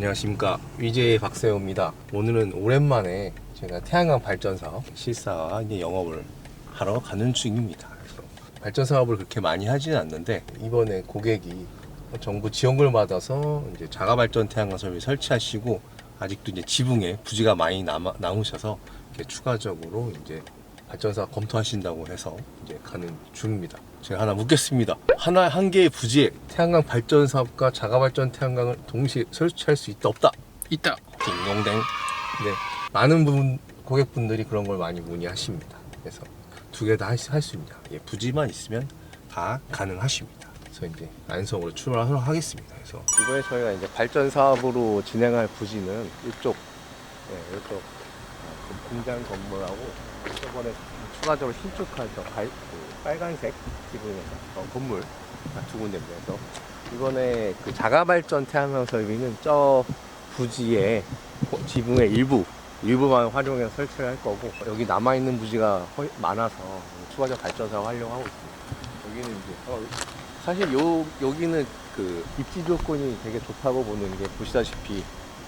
안녕하십니까 위제 박세호입니다. 오늘은 오랜만에 제가 태양광 발전 사업 이제 영업을 하러 가는 중입니다. 발전 사업을 그렇게 많이 하지는 않는데 이번에 고객이 정부 지원금을 받아서 이제 자가 발전 태양광 설비 설치하시고 아직도 이제 지붕에 부지가 많이 남아, 남으셔서 추가적으로 이제 발전 사업 검토하신다고 해서 이제 가는 중입니다. 제가 하나 묻겠습니다. 하나 한 개의 부지에 태양광 발전 사업과 자가 발전 태양광을 동시에 설치할 수 있다 없다? 있다. 딩동댕. 네, 많은 분 고객분들이 그런 걸 많이 문의하십니다. 그래서 두 개 다 할 수 있냐? 예, 부지만 있으면 다 가능하십니다. 그래서 이제 안성으로 출발하도록 하겠습니다. 그래서 이번에 저희가 이제 발전 사업으로 진행할 부지는 이쪽, 네, 이쪽 어, 공장 건물하고 이번에 추가적으로 신축한 저 갈- 그 빨간색 지붕의 어, 건물 두. 그래서 이번에 그 자가 발전 태양광 설비는 저 부지에 호- 지붕의 일부 일부만 활용해서 설치를 할 거고 여기 남아 있는 부지가 허- 많아서 추가적 발전 사업 하려고 하고 있습니다. 여기는 이제 어, 사실 요 여기는 그 입지 조건이 되게 좋다고 보는 게 보시다시피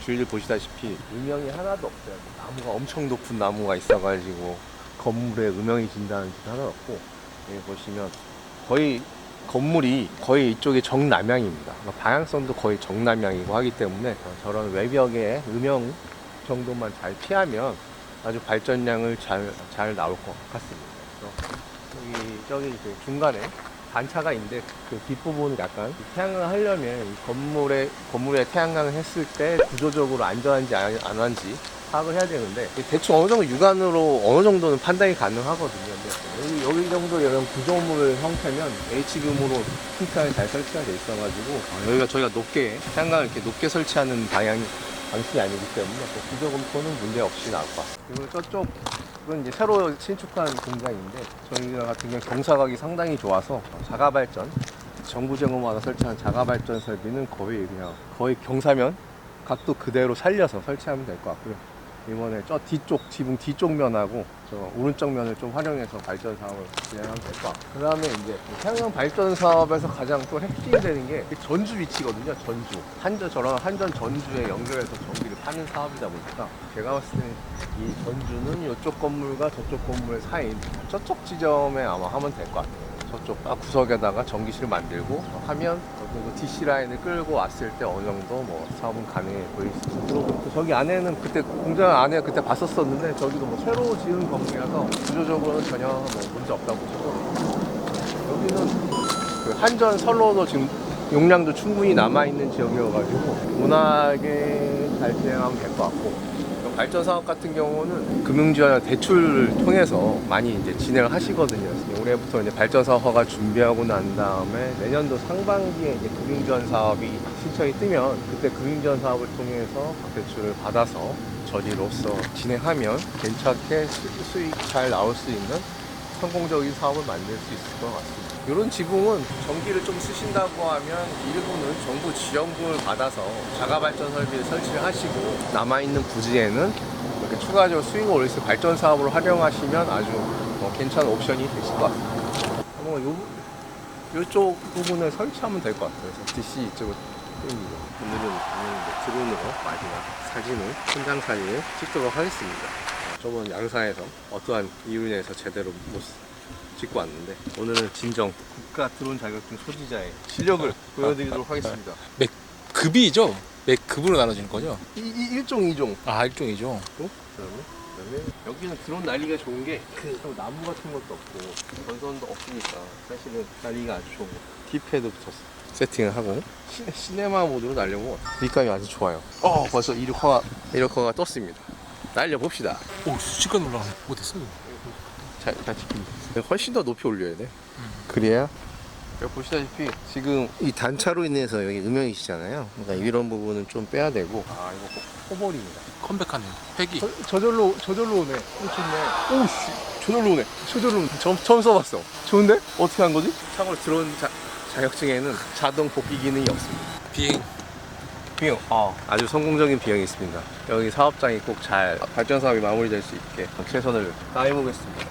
주위를 보시다시피 음영이 하나도 없어요. 나무가 엄청 높은 나무가 있어가지고 건물에 음영이 진다는 게 하나도 없고 여기 보시면 거의 건물이 거의 이쪽에 정남향입니다. 그러니까 방향성도 거의 정남향이고 하기 때문에 저런 외벽의 음영 정도만 잘 피하면 아주 발전량을 잘, 잘 나올 것 같습니다. 그래서 여기, 저기 그 중간에 단차가 있는데 그 뒷부분은 약간 태양광 하려면 이 건물에, 건물에 태양광을 했을 때 구조적으로 안전한지 안, 안 한지 파악을 해야 되는데 대충 어느 정도 육안으로 어느 정도는 판단이 가능하거든요. 근데 여기, 여기 정도 이런 구조물 형태면 H금으로 핑크가 잘 설치가 돼 있어가지고 어, 여기가 저희가 높게 태양광을 이렇게 높게 설치하는 방향이 방식이 아니기 때문에 그 구조 검토는 문제 없이 나올 것 같아요. 그리고 저쪽 이건 이제 새로 신축한 공장인데 저희 같은 경우 경사각이 상당히 좋아서 자가 발전 정부 제공받아 설치한 자가 발전 설비는 거의 그냥 거의 경사면 각도 그대로 살려서 설치하면 될 것 같고요. 이번에 저 뒤쪽 지붕 뒤쪽 면하고 저 오른쪽 면을 좀 활용해서 발전 사업을 진행하면 될 것 같고 그 다음에 이제 태양광 발전 사업에서 가장 또 핵심이 되는 게 전주 위치거든요 전주 한전 저런 한전 전주에 연결해서 전기를 파는 사업이다 보니까 제가 봤을 때는 이 전주는 이쪽 건물과 저쪽 건물 사이 저쪽 지점에 아마 하면 될 것 같아요 저쪽 딱 구석에다가 전기실을 만들고 하면 그리고 DC 라인을 끌고 왔을 때 어느 정도 뭐 사업은 가능해 보일 수. 그리고 저기 안에는 그때 공장 안에 그때 봤었었는데 저기도 뭐 새로 지은 건물이라서 구조적으로는 전혀 뭐 문제 없다고 보고 여기는 그 한전 선로도 지금 용량도 충분히 남아 있는 지역이어가지고 무난하게 잘 진행하면 될 것 같고 발전 사업 같은 경우는 금융지원 대출을 통해서 많이 이제 진행을 하시거든요. 올해부터 이제 발전 사업 허가 준비하고 난 다음에 내년도 상반기에 이제 금융지원 사업이 신청이 뜨면 그때 금융지원 사업을 통해서 대출을 받아서 저리로서 진행하면 괜찮게 수- 수익 잘 나올 수 있는 성공적인 사업을 만들 수 있을 것 같습니다. 이런 지붕은 전기를 좀 쓰신다고 하면 일부는 정부 지원금을 받아서 자가 발전 설비를 설치를 하시고 남아있는 부지에는 이렇게 추가적으로 수익을 올릴 수 발전 사업으로 활용하시면 아주 어, 괜찮은 옵션이 되실 것 같습니다. 한번 요, 요쪽 부분을 설치하면 될 것 같아요. DC 이쪽을 땡기고 오늘은 오늘 드론으로 마지막 사진을 현장 사진을 찍도록 하겠습니다. 저번 양산에서 어떠한 이유로 인해서 제대로 못 찍고 왔는데 오늘은 진정 국가 드론 자격증 소지자의 실력을 보여드리도록 하겠습니다. 급이죠? 맥 급으로 나눠지는 거죠? 이, 이 일종 이종 아 일종이죠. 그다음에 그다음에 여기는 드론 날리기가 좋은 게그 나무 같은 것도 없고 전선도 없으니까 사실은 날리기가 아주 좋은 거. 딥패드 붙였어. 세팅을 하고 시, 시네마 모드로 날려고 밑감이 아주 좋아요. 어 벌써 이륙허가 이륙허가 떴습니다. 날려봅시다. 오 순식간 올라가네. 못했어. 잘, 잘 찍힙니다. 훨씬 더 높이 올려야 돼. 그래야 여기 보시다시피 지금 이 단차로 인해서 여기 음영이시잖아요. 그러니까 이런 부분은 좀 빼야 되고. 아 이거 호- 호벌입니다. 컴백하네요. 획이. 저, 저절로 저절로 오네. 오 좋네. 오씨 저절로 오네. 저절로 오네. 처음, 처음 써봤어. 좋은데? 어떻게 한 거지? 참고로 드론 자, 자격증에는 자동 복귀 기능이 없습니다. 비행. 비용. 아, 아주 성공적인 비용이 있습니다. 여기 사업장이 꼭 잘 발전 사업이 마무리될 수 있게 최선을 다해보겠습니다.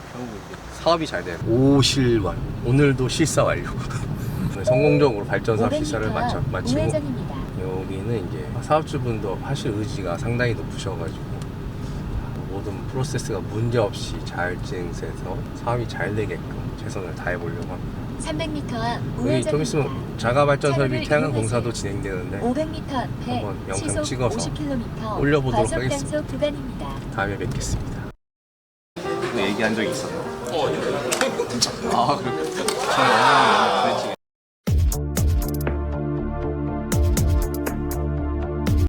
사업이 잘 돼요. 오실완. 오늘도 실사 완료. 성공적으로 발전 사업 실사를 마쳐, 마치고 우회전입니다. 여기는 이제 사업주분도 하실 의지가 상당히 높으셔가지고 모든 프로세스가 문제 없이 잘 진행돼서 사업이 잘 되게끔 최선을 다해보려고 합니다. 300m 앞 여기 좀 있으면. 자가발전 설비 태양광. 공사도 진행되는데 500m 앞에 한번 영상 시속 찍어서 50km 올려보도록 과속 하겠습니다. 단속 구간입니다. 다음에 뵙겠습니다. 얘기한 적 있었나? 아 그래. 저희 어머니